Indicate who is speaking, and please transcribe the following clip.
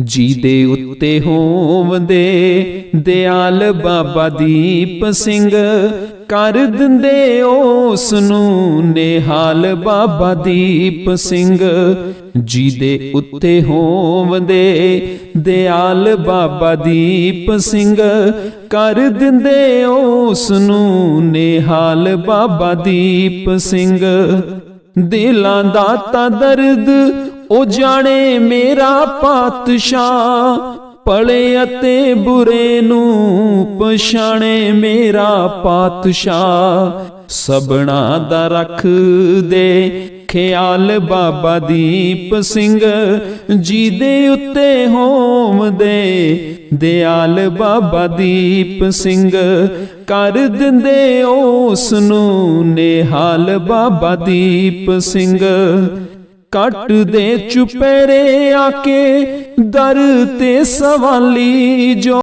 Speaker 1: ਜੀ ਦੇ ਉੱਤੇ ਹੋਵਦੇ ਦਿਆਲ ਬਾਬਾ ਦੀਪ ਸਿੰਘ। ਕਰ ਦਿੰਦੇ ਉਸ ਨੂੰ ਨਿਹਾਲ ਬਾਬਾ ਦੀਪ ਸਿੰਘ। ਜੀ ਦੇ ਉੱਤੇ ਹੋਵਦੇ ਦਿਆਲ ਬਾਬਾ ਦੀਪ ਸਿੰਘ। ਕਰ ਦਿੰਦੇ ਉਸ ਨੂੰ ਨਿਹਾਲ ਬਾਬਾ ਦੀਪ ਸਿੰਘ। ਦਿਲਾਂ ਦਾ ਤਾਂ ਦਰਦ ਉਹ ਜਾਣੇ ਮੇਰਾ ਪਾਤਸ਼ਾਹ ਪਲੇ ਅਤੇ ਬੁਰੇ ਨੂੰ ਪਛਾਣੇ ਮੇਰਾ ਪਾਤਸ਼ਾਹ। ਸਬਣਾ ਦਾ ਰੱਖ ਦੇ ਖਿਆਲ ਬਾਬਾ ਦੀਪ ਸਿੰਘ ਜੀ ਦੇ ਉੱਤੇ ਹੋਮ ਦੇ ਦਿਆਲ ਬਾਬਾ ਦੀਪ ਸਿੰਘ। ਕਰ ਦਿੰਦੇ ਉਸ ਨੂੰ ਨਿਹਾਲ ਬਾਬਾ ਦੀਪ ਸਿੰਘ। ਕੱਟ ਦੇ ਚੁਪੇਰੇ ਆ ਕੇ ਦਰ ਤੇ ਸਵਾਲੀ ਜੋ